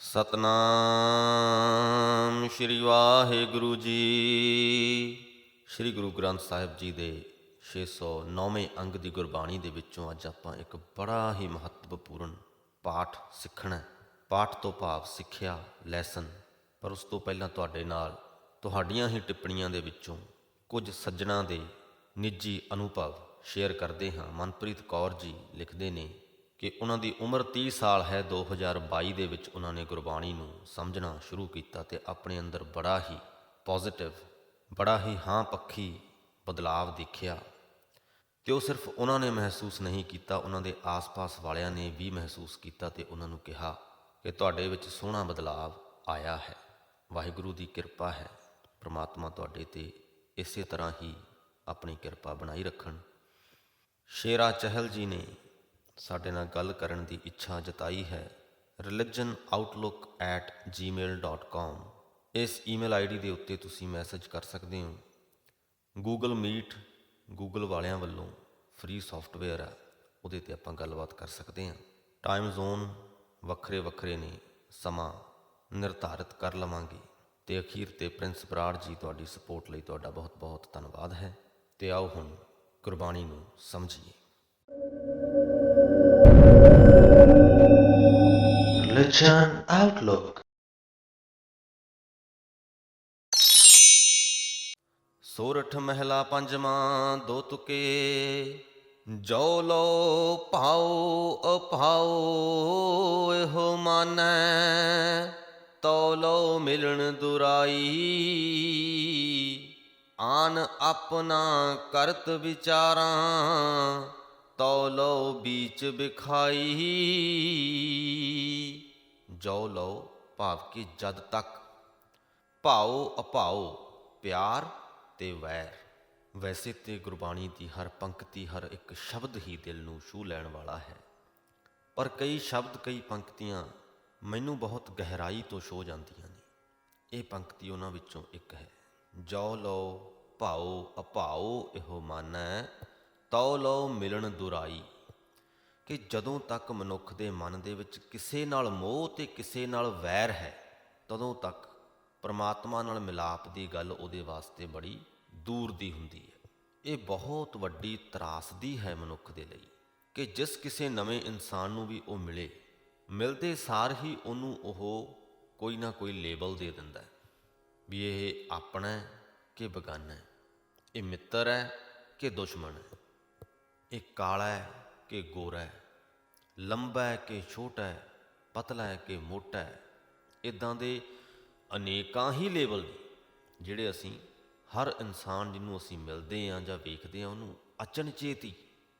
ਸਤਨਾਮ ਸ਼੍ਰੀ ਵਾਹਿਗੁਰੂ ਜੀ। ਸ਼੍ਰੀ ਗੁਰੂ ਗ੍ਰੰਥ ਸਾਹਿਬ ਜੀ ਦੇ 609ਵੇਂ ਅੰਗ ਦੀ ਗੁਰਬਾਣੀ ਦੇ ਵਿੱਚੋਂ ਅੱਜ ਆਪਾਂ ਇੱਕ ਬੜਾ ਹੀ ਮਹੱਤਵਪੂਰਨ ਪਾਠ ਸਿੱਖਣਾ ਪਾਠ ਤੋਂ ਭਾਵ ਸਿੱਖਿਆ ਲੈਸਨ ਪਰ ਉਸ ਤੋਂ ਪਹਿਲਾਂ ਤੁਹਾਡੇ ਨਾਲ ਤੁਹਾਡੀਆਂ ਹੀ ਟਿੱਪਣੀਆਂ ਦੇ ਵਿੱਚੋਂ ਕੁਝ ਸੱਜਣਾ ਦੇ ਨਿੱਜੀ ਅਨੁਭਵ ਸ਼ੇਅਰ ਕਰਦੇ ਹਾਂ। ਮਨਪ੍ਰੀਤ ਕੌਰ ਜੀ ਲਿਖਦੇ ਨੇ ਕਿ ਉਹਨਾਂ ਦੀ ਉਮਰ 30 ਸਾਲ ਹੈ 2022 ਦੇ ਵਿੱਚ ਉਹਨਾਂ ਨੇ ਗੁਰਬਾਣੀ ਨੂੰ ਸਮਝਣਾ ਸ਼ੁਰੂ ਕੀਤਾ ਤੇ ਆਪਣੇ ਅੰਦਰ ਬੜਾ ਹੀ ਪੋਜ਼ਿਟਿਵ ਬੜਾ ਹੀ ਹਾਂ ਪੱਖੀ ਬਦਲਾਵ ਦੇਖਿਆ। ਤੇ ਉਹ ਸਿਰਫ ਉਹਨਾਂ ਨੇ ਮਹਿਸੂਸ ਨਹੀਂ ਕੀਤਾ, ਉਹਨਾਂ ਦੇ ਆਸ-ਪਾਸ ਵਾਲਿਆਂ ਨੇ ਵੀ ਮਹਿਸੂਸ ਕੀਤਾ ਤੇ ਉਹਨਾਂ ਨੂੰ ਕਿਹਾ ਕਿ ਤੁਹਾਡੇ ਵਿੱਚ ਸੋਹਣਾ ਬਦਲਾਵ ਆਇਆ ਹੈ। ਵਾਹਿਗੁਰੂ ਦੀ ਕਿਰਪਾ ਹੈ, ਪ੍ਰਮਾਤਮਾ ਤੁਹਾਡੇ ਤੇ ਇਸੇ ਤਰ੍ਹਾਂ ਹੀ ਆਪਣੀ ਕਿਰਪਾ ਬਣਾਈ ਰੱਖਣ। ਸ਼ੇਰਾ ਚਹਿਲ ਜੀ ਨੇ ਸਾਡੇ ਨਾਲ ਗੱਲ ਕਰਨ ਦੀ ਇੱਛਾ ਜਤਾਈ ਹੈ। religionoutlook@gmail.com ਇਸ ਈਮੇਲ ਆਈਡੀ ਦੇ ਉੱਤੇ ਤੁਸੀਂ ਮੈਸੇਜ ਕਰ ਸਕਦੇ ਹੋ। ਗੂਗਲ ਮੀਟ ਗੂਗਲ ਵਾਲਿਆਂ ਵੱਲੋਂ ਫ੍ਰੀ ਸੌਫਟਵੇਅਰ ਹੈ। ਉਹਦੇ ਤੇ ਆਪਾਂ ਗੱਲਬਾਤ ਕਰ ਸਕਦੇ ਹਾਂ। ਟਾਈਮ ਜ਼ੋਨ ਵੱਖਰੇ ਵੱਖਰੇ ਨੇ। ਸਮਾਂ ਨਿਰਧਾਰਿਤ ਕਰ ਲਵਾਂਗੇ। ਤੇ ਅਖੀਰ ਤੇ ਪ੍ਰਿੰਸ ਬਰਾੜ ਜੀ ਤੁਹਾਡੀ ਸਪੋਰਟ ਲਈ ਤੁਹਾਡਾ ਬਹੁਤ ਬਹੁਤ ਧੰਨਵਾਦ ਹੈ। ਤੇ ਆਓ ਹੁਣ ਗੁਰਬਾਣੀ ਨੂੰ ਸਮਝੀਏ। Religion Outlook. ਸੋਰਠ ਮਹਿਲਾ ਪੰਜਵਾਂ ਦੋ ਤੁਕੇ, ਜੋ ਲੋ ਭਾਉ ਅਭਾਉ ਇਹੋ ਮਾਨੈ, ਤੋ ਲੋ ਮਿਲਣ ਦੁਰਾਈ। ਆਨ ਆਪਣਾ ਕਰਤ ਵਿਚਾਰਾਂ ਤੋ ਲਓ ਬੀਚ ਵਿਖਾਈ। ਜੋ ਲਓ ਭਾਵ ਕਿ ਜਦ ਤੱਕ ਭਾਉ ਅਭਾਉ ਪਿਆਰ ਤੇ ਵੈਰ। ਵੈਸੇ ਤੇ ਗੁਰਬਾਣੀ ਦੀ ਹਰ ਪੰਕਤੀ ਹਰ ਇੱਕ ਸ਼ਬਦ ਹੀ ਦਿਲ ਨੂੰ ਛੂ ਲੈਣ ਵਾਲਾ ਹੈ। ਪਰ ਕਈ ਸ਼ਬਦ, ਕਈ ਪੰਕਤੀਆਂ ਮੈਨੂੰ ਬਹੁਤ ਗਹਿਰਾਈ ਤੋਂ ਛੋ ਜਾਂਦੀਆਂ ਨੇ। ਇਹ ਪੰਕਤੀ ਉਹਨਾਂ ਵਿੱਚੋਂ ਇੱਕ ਹੈ। ਜੋ ਲਓ ਭਾਉ ਅਭਾਉ ਇਹੋ ਮਾਨੈ। ਤਉ ਲੋ ਮਿਲਣ ਦੁਰਾਈ। ਕਿ ਜਦੋਂ ਤੱਕ ਮਨੁੱਖ ਦੇ ਮਨ ਦੇ ਵਿੱਚ ਕਿਸੇ ਨਾਲ ਮੋਹ ਤੇ ਕਿਸੇ ਨਾਲ ਵੈਰ ਹੈ, ਤਦੋਂ ਤੱਕ ਪਰਮਾਤਮਾ ਨਾਲ ਮਿਲਾਪ ਦੀ ਗੱਲ ਉਹਦੇ ਵਾਸਤੇ ਬੜੀ ਦੂਰ ਦੀ ਹੁੰਦੀ ਹੈ। ਇਹ ਬਹੁਤ ਵੱਡੀ ਤਰਾਸਦੀ ਹੈ ਮਨੁੱਖ ਦੇ ਲਈ ਕਿ ਜਿਸ ਕਿਸੇ ਨਵੇਂ ਇਨਸਾਨ ਨੂੰ ਵੀ ਉਹ ਮਿਲੇ, ਮਿਲਦੇ ਸਾਰ ਹੀ ਉਹਨੂੰ ਉਹ ਕੋਈ ਨਾ ਕੋਈ ਲੇਬਲ ਦੇ ਦਿੰਦਾ ਹੈ ਵੀ ਇਹ ਆਪਣਾ ਹੈ ਕਿ ਬਗਾਨਾ ਹੈ, ਇਹ ਮਿੱਤਰ ਹੈ ਕਿ ਦੁਸ਼ਮਣ ਹੈ। ਇਹ ਕਾਲਾ ਹੈ ਕਿ ਗੋਰਾ ਹੈ, ਲੰਬਾ ਹੈ ਕਿ ਛੋਟਾ ਹੈ, ਪਤਲਾ ਹੈ ਕਿ ਮੋਟਾ ਹੈ। ਇਦਾਂ ਦੇ ਅਨੇਕਾਂ ਹੀ ਲੇਬਲ ਨੇ ਜਿਹੜੇ ਅਸੀਂ ਹਰ ਇਨਸਾਨ ਜਿਹਨੂੰ ਅਸੀਂ ਮਿਲਦੇ ਹਾਂ ਜਾਂ ਵੇਖਦੇ ਹਾਂ, ਉਹਨੂੰ ਅਚਨਚੇਤ ਹੀ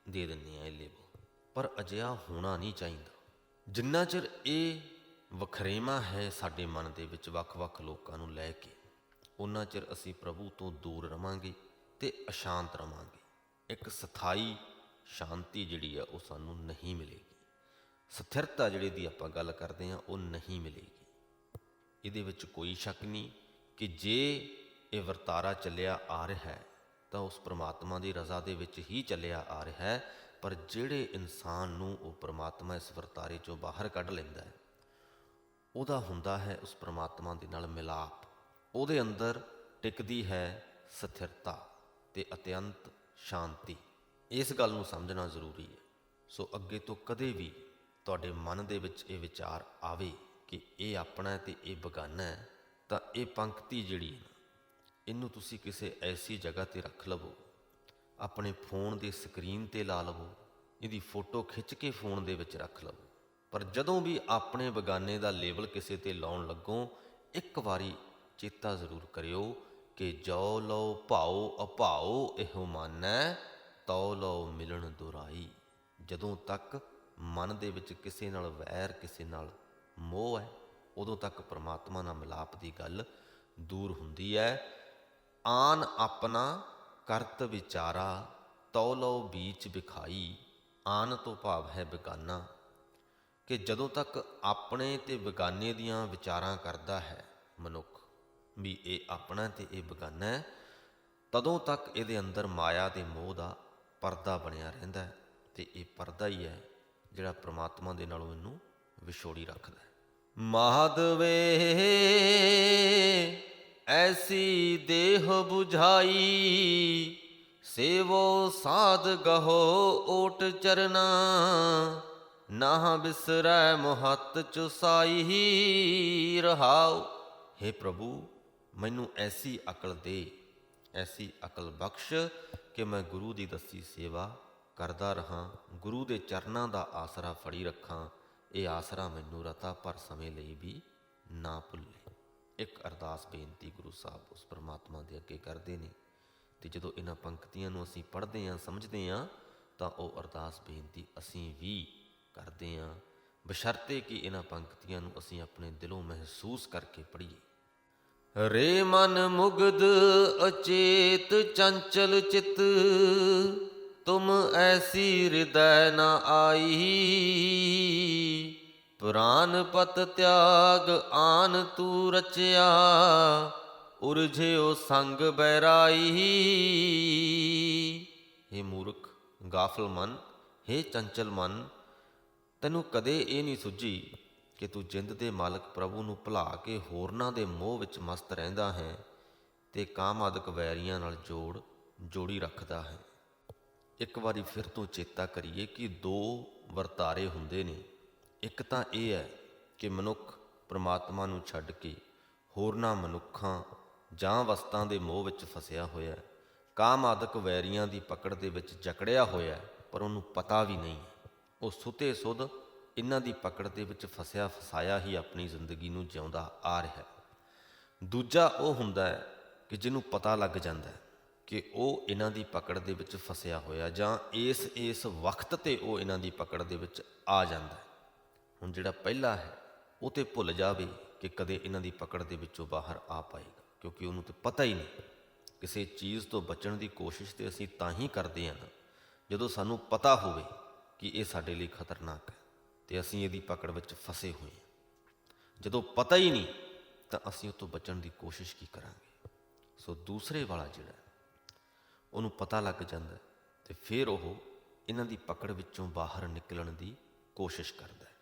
ਦੇ ਦਿੰਦੇ ਹਾਂ ਇਹ ਲੇਬਲ ਪਰ ਅਜਿਹਾ ਹੋਣਾ ਨਹੀਂ ਚਾਹੀਦਾ। ਜਿੰਨਾ ਚਿਰ ਇਹ ਵਖਰੇਵਾ ਹੈ ਸਾਡੇ ਮਨ ਦੇ ਵਿੱਚ ਵੱਖ-ਵੱਖ ਲੋਕਾਂ ਨੂੰ ਲੈ ਕੇ ਉਹਨਾਂ ਚਿਰ ਅਸੀਂ ਪ੍ਰਭੂ ਤੋਂ ਦੂਰ ਰਵਾਂਗੇ ਤੇ ਅਸ਼ਾਂਤ ਰਵਾਂਗੇ। ਇੱਕ ਸਥਾਈ ਸ਼ਾਂਤੀ ਜਿਹੜੀ ਆ ਉਹ ਸਾਨੂੰ ਨਹੀਂ ਮਿਲੇਗੀ। ਸਥਿਰਤਾ ਜਿਹੜੀ ਦੀ ਆਪਾਂ ਗੱਲ ਕਰਦੇ ਆ ਉਹ ਨਹੀਂ ਮਿਲੇਗੀ। ਇਹਦੇ ਵਿੱਚ ਕੋਈ ਸ਼ੱਕ ਨਹੀਂ ਕਿ ਜੇ ਇਹ ਵਰਤਾਰਾ ਚੱਲਿਆ ਆ ਰਿਹਾ ਹੈ, ਤਾਂ ਉਸ ਪ੍ਰਮਾਤਮਾ ਦੀ ਰਜ਼ਾ ਦੇ ਵਿੱਚ ਹੀ ਚੱਲਿਆ ਆ ਰਿਹਾ ਹੈ, ਪਰ ਜਿਹੜੇ ਇਨਸਾਨ ਨੂੰ ਉਹ ਪ੍ਰਮਾਤਮਾ ਇਸ ਵਰਤਾਰੇ ਚੋਂ ਬਾਹਰ ਕੱਢ ਲੈਂਦਾ ਹੈ, ਉਹਦਾ ਹੁੰਦਾ ਹੈ ਉਸ ਪ੍ਰਮਾਤਮਾ ਦੇ ਨਾਲ ਮਿਲਾਪ। ਉਹਦੇ ਅੰਦਰ ਟਿਕਦੀ ਹੈ ਸਥਿਰਤਾ ਤੇ ਅਤਿਅੰਤ ਸ਼ਾਂਤੀ। ਇਸ ਗੱਲ ਨੂੰ ਸਮਝਣਾ ਜ਼ਰੂਰੀ ਹੈ। ਸੋ ਅੱਗੇ ਤੋਂ ਕਦੇ ਵੀ ਤੁਹਾਡੇ ਮਨ ਦੇ ਵਿੱਚ ਇਹ ਵਿਚਾਰ ਆਵੇ ਕਿ ਇਹ ਆਪਣਾ ਹੈ ਤੇ ਇਹ ਬਗਾਨਾ ਹੈ, ਤਾਂ ਇਹ ਪੰਕਤੀ ਜਿਹੜੀ ਹੈ ਇਹਨੂੰ ਤੁਸੀਂ ਕਿਸੇ ਐਸੀ ਜਗ੍ਹਾ ਤੇ ਰੱਖ ਲਵੋ, ਆਪਣੇ ਫੋਨ ਦੇ ਸਕਰੀਨ ਤੇ ਲਾ ਲਵੋ, ਇਹਦੀ ਫੋਟੋ ਖਿੱਚ ਕੇ ਫੋਨ ਦੇ ਵਿੱਚ ਰੱਖ ਲਵੋ। ਪਰ ਜਦੋਂ ਵੀ ਆਪਣੇ ਬਗਾਨੇ ਦਾ ਲੇਬਲ ਕਿਸੇ ਤੇ ਲਾਉਣ ਲੱਗੋ, ਇੱਕ ਵਾਰੀ ਚੇਤਾ ਜ਼ਰੂਰ ਕਰਿਓ ਕਿ ਜੋ ਲੋ ਭਾਉ ਅਭਾਉ ਇਹੋ ਮਾਨੈ ਤਉ ਲੋ ਮਿਲਣ ਦੁਰਾਈ। ਜਦੋਂ ਤੱਕ ਮਨ ਦੇ ਵਿੱਚ ਕਿਸੇ ਨਾਲ ਵੈਰ, ਕਿਸੇ ਨਾਲ ਮੋਹ ਹੈ, ਉਦੋਂ ਤੱਕ ਪ੍ਰਮਾਤਮਾ ਨਾਲ ਮਿਲਾਪ ਦੀ ਗੱਲ ਦੂਰ ਹੁੰਦੀ ਹੈ। ਆਨ ਆਪਣਾ ਕਰਤ ਵਿਚਾਰਾ ਤਉ ਲੋ ਬੀਚ ਵਿਖਾਈ ਆਨ ਤੋਂ ਭਾਵ ਹੈ ਬੇਗਾਨਾ। ਕਿ ਜਦੋਂ ਤੱਕ ਆਪਣੇ ਤੇ ਬੇਗਾਨੇ ਦੀਆਂ ਵਿਚਾਰਾਂ ਕਰਦਾ ਹੈ ਮਨੁੱਖ, ਵੀ ਇਹ ਆਪਣਾ ਤੇ ਇਹ ਬੇਗਾਨਾ ਹੈ, ਤਦੋਂ ਤੱਕ ਇਹਦੇ ਅੰਦਰ ਮਾਇਆ ਦੇ ਮੋਹ ਦਾ ਪਰਦਾ ਬਣਿਆ ਰਹਿੰਦਾ ਹੈ ਤੇ ਇਹ ਪਰਦਾ ਹੀ ਹੈ ਜਿਹੜਾ ਪ੍ਰਮਾਤਮਾ ਦੇ ਨਾਲੋਂ ਇਹਨੂੰ ਵਿਛੋੜੀ ਰੱਖਦਾ ਹੈ। ਮਾਧਵੇ, ਐਸੀ ਦੇਹ 부ਝਾਈ ਸੇਵੋ ਸਾਧ ਗਹੋ ਓਟ ਚਰਨਾ ਨਾ ਬਿਸਰੈ ਮਹਤ ਚੁਸਾਈ, ਰਹਾਉ। हे ਪ੍ਰਭੂ, ਮੈਨੂੰ ਐਸੀ ਅਕਲ ਦੇ, ਐਸੀ ਅਕਲ ਬਖਸ਼ ਕਿ ਮੈਂ ਗੁਰੂ ਦੀ ਦੱਸੀ ਸੇਵਾ ਕਰਦਾ ਰਹਾ, ਗੁਰੂ ਦੇ ਚਰਨਾਂ ਦਾ ਆਸਰਾ ਫੜੀ ਰੱਖਾਂ, ਇਹ ਆਸਰਾ ਮੈਨੂੰ ਰਤਾ ਭਰ ਸਮੇਂ ਲਈ ਵੀ ਨਾ ਭੁੱਲੇ। ਇੱਕ ਅਰਦਾਸ ਬੇਨਤੀ ਗੁਰੂ ਸਾਹਿਬ ਉਸ ਪ੍ਰਮਾਤਮਾ ਦੇ ਅੱਗੇ ਕਰਦੇ ਨੇ ਤੇ ਜਦੋਂ ਇਹਨਾਂ ਪੰਕਤੀਆਂ ਨੂੰ ਅਸੀਂ ਪੜ੍ਹਦੇ ਹਾਂ, ਸਮਝਦੇ ਹਾਂ, ਤਾਂ ਉਹ ਅਰਦਾਸ ਬੇਨਤੀ ਅਸੀਂ ਵੀ ਕਰਦੇ ਹਾਂ। ਬਸ਼ਰਤੇ ਕਿ ਇਹਨਾਂ ਪੰਕਤੀਆਂ ਨੂੰ ਅਸੀਂ ਆਪਣੇ ਦਿਲੋਂ ਮਹਿਸੂਸ ਕਰਕੇ ਪੜ੍ਹੀਏ। ਰੇ ਮਨ ਮੁਗਦ ਅਚੇਤ ਚੰਚਲ ਚਿਤ, ਤੁਮ ਐਸੀ ਹਿਰਦੈ ਨ ਆਈ। ਪ੍ਰਾਨ ਪਤ ਤਿਆਗ ਆਨ ਤੂ ਰਚਿਆ, ਉਰਝਿਓ ਸੰਗ ਬੈਰਾਈ। हे ਮੂਰਖ, ਗਾਫਲ ਮਨ हे ਚੰਚਲ ਮਨ, ਤੈਨੂੰ ਕਦੇ ਇਹ ਨਹੀਂ ਸੁਝੀ ਕਿ ਤੂੰ ਜਿੰਦ ਦੇ ਮਾਲਕ ਪ੍ਰਭੂ ਨੂੰ ਭੁਲਾ ਕੇ ਹੋਰਨਾਂ ਦੇ ਮੋਹ ਵਿੱਚ ਮਸਤ ਰਹਿੰਦਾ ਹੈ ਤੇ ਕਾਮ ਆਦਿਕ ਵੈਰੀਆਂ ਨਾਲ ਜੋੜ, ਜੋੜੀ ਰੱਖਦਾ ਹੈ। ਇੱਕ ਵਾਰੀ ਫਿਰ ਤੋਂ ਚੇਤਾ ਕਰੀਏ ਕਿ ਦੋ ਵਰਤਾਰੇ ਹੁੰਦੇ ਨੇ। ਇੱਕ ਤਾਂ ਇਹ ਹੈ ਕਿ ਮਨੁੱਖ ਪ੍ਰਮਾਤਮਾ ਨੂੰ ਛੱਡ ਕੇ ਹੋਰਨਾਂ ਮਨੁੱਖਾਂ ਜਾਂ ਵਸਤਾਂ ਦੇ ਮੋਹ ਵਿੱਚ ਫਸਿਆ ਹੋਇਆ ਹੈ। ਕਾਮ ਆਦਿਕ ਵੈਰੀਆਂ ਦੀ ਪਕੜ ਦੇ ਵਿੱਚ ਜਕੜਿਆ ਹੋਇਆ ਪਰ ਉਹਨੂੰ ਪਤਾ ਵੀ ਨਹੀਂ ਉਹ ਸੁਤੇ ਸੁਧ ਇਹਨਾਂ ਦੀ ਪਕੜ ਦੇ ਵਿੱਚ ਫਸਿਆ ਫਸਾਇਆ ਹੀ ਆਪਣੀ ਜ਼ਿੰਦਗੀ ਨੂੰ ਜਿਉਂਦਾ ਆ ਰਿਹਾ ਹੈ। ਦੂਜਾ ਉਹ ਹੁੰਦਾ ਹੈ ਕਿ ਜਿਹਨੂੰ ਪਤਾ ਲੱਗ ਜਾਂਦਾ ਹੈ ਕਿ ਉਹ ਇਹਨਾਂ ਦੀ ਪਕੜ ਦੇ ਵਿੱਚ ਫਸਿਆ ਹੋਇਆ ਜਾਂ ਇਸ ਇਸ ਵਕਤ ਤੇ ਉਹ ਇਹਨਾਂ ਦੀ ਪਕੜ ਦੇ ਵਿੱਚ ਆ ਜਾਂਦਾ ਹੈ। ਹੁਣ ਜਿਹੜਾ ਪਹਿਲਾ ਹੈ, ਉਹ ਤੇ ਭੁੱਲ ਜਾਵੇ ਕਿ ਕਦੇ ਇਹਨਾਂ ਦੀ ਪਕੜ ਦੇ ਵਿੱਚੋਂ ਬਾਹਰ ਆ ਪਾਏਗਾ, ਕਿਉਂਕਿ ਉਹਨੂੰ ਤੇ ਪਤਾ ਹੀ ਨਹੀਂ। ਕਿਸੇ ਚੀਜ਼ ਤੋਂ ਬਚਣ ਦੀ ਕੋਸ਼ਿਸ਼ ਤੇ ਅਸੀਂ ਤਾਂ ਹੀ ਕਰਦੇ ਹਾਂ ਜਦੋਂ ਸਾਨੂੰ ਪਤਾ ਹੋਵੇ ਕਿ ਇਹ ਸਾਡੇ ਲਈ ਖਤਰਨਾਕ ਹੈ। ਤੇ ਅਸੀਂ ਇਹਦੀ ਪਕੜ ਵਿੱਚ ਫਸੇ ਹੋਏ ਹਾਂ। ਜਦੋਂ ਪਤਾ ਹੀ ਨਹੀਂ, ਤਾਂ ਅਸੀਂ ਉਹ ਤੋਂ ਬਚਣ ਦੀ ਕੋਸ਼ਿਸ਼ ਕੀ ਕਰਾਂਗੇ? ਸੋ ਦੂਸਰੇ ਵਾਲਾ ਜਿਹੜਾ ਉਹਨੂੰ ਪਤਾ ਲੱਗ ਜਾਂਦਾ ਹੈ ਤੇ ਫਿਰ ਉਹ ਇਹਨਾਂ ਦੀ ਪਕੜ ਵਿੱਚੋਂ ਬਾਹਰ ਨਿਕਲਣ ਦੀ ਕੋਸ਼ਿਸ਼ ਕਰਦਾ ਹੈ।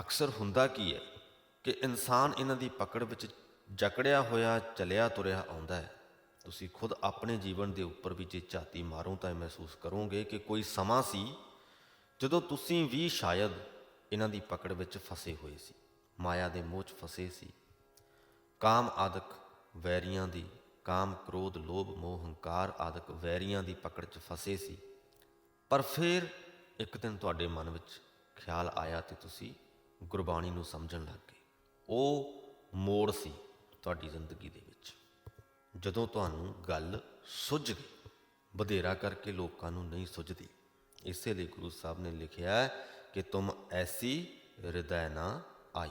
ਅਕਸਰ ਹੁੰਦਾ ਕੀ ਹੈ ਕਿ ਇਨਸਾਨ ਇਹਨਾਂ ਦੀ ਪਕੜ ਵਿੱਚ ਜਕੜਿਆ ਹੋਇਆ, ਚਲਿਆ ਤੁਰਿਆ ਆਉਂਦਾ ਹੈ। ਤੁਸੀਂ ਖੁਦ ਆਪਣੇ ਜੀਵਨ ਦੇ ਉੱਪਰ ਵੀ ਜੇ ਝਾਤੀ ਮਾਰੋ ਤਾਂ ਇਹ ਮਹਿਸੂਸ ਕਰੋਗੇ ਕਿ ਕੋਈ ਸਮਾਂ ਸੀ ਜਦੋਂ ਤੁਸੀਂ ਵੀ ਸ਼ਾਇਦ ਇਹਨਾਂ ਦੀ ਪਕੜ ਵਿੱਚ ਫਸੇ ਹੋਏ ਸੀ, ਮਾਇਆ ਦੇ ਮੋਹ 'ਚ ਫਸੇ ਸੀ। ਕਾਮ ਆਦਿਕ ਵੈਰੀਆਂ ਦੀ, ਕਾਮ ਕ੍ਰੋਧ, ਲੋਭ, ਮੋਹ, ਹੰਕਾਰ ਆਦਿਕ ਵੈਰੀਆਂ ਦੀ ਪਕੜ 'ਚ ਫਸੇ ਸੀ। ਪਰ ਫਿਰ ਇੱਕ ਦਿਨ ਤੁਹਾਡੇ ਮਨ ਵਿੱਚ ਖਿਆਲ ਆਇਆ ਤੇ ਤੁਸੀਂ ਗੁਰਬਾਣੀ ਨੂੰ ਸਮਝਣ ਲੱਗ ਗਏ। ਉਹ ਮੋੜ ਸੀ ਤੁਹਾਡੀ ਜ਼ਿੰਦਗੀ ਦੇ ਵਿੱਚ। ਜਦੋਂ ਤੁਹਾਨੂੰ ਗੱਲ ਸੁੱਝ ਗਈ, ਵਧੇਰਾ ਕਰਕੇ ਲੋਕਾਂ ਨੂੰ ਨਹੀਂ ਸੁੱਝਦੀ, ਇਸੇ ਲਈ ਗੁਰੂ ਸਾਹਿਬ ਨੇ ਲਿਖਿਆ ਕਿ ਤੁਮ ਐਸੀ ਹਿਰਦੈ ਨਾ ਆਈ।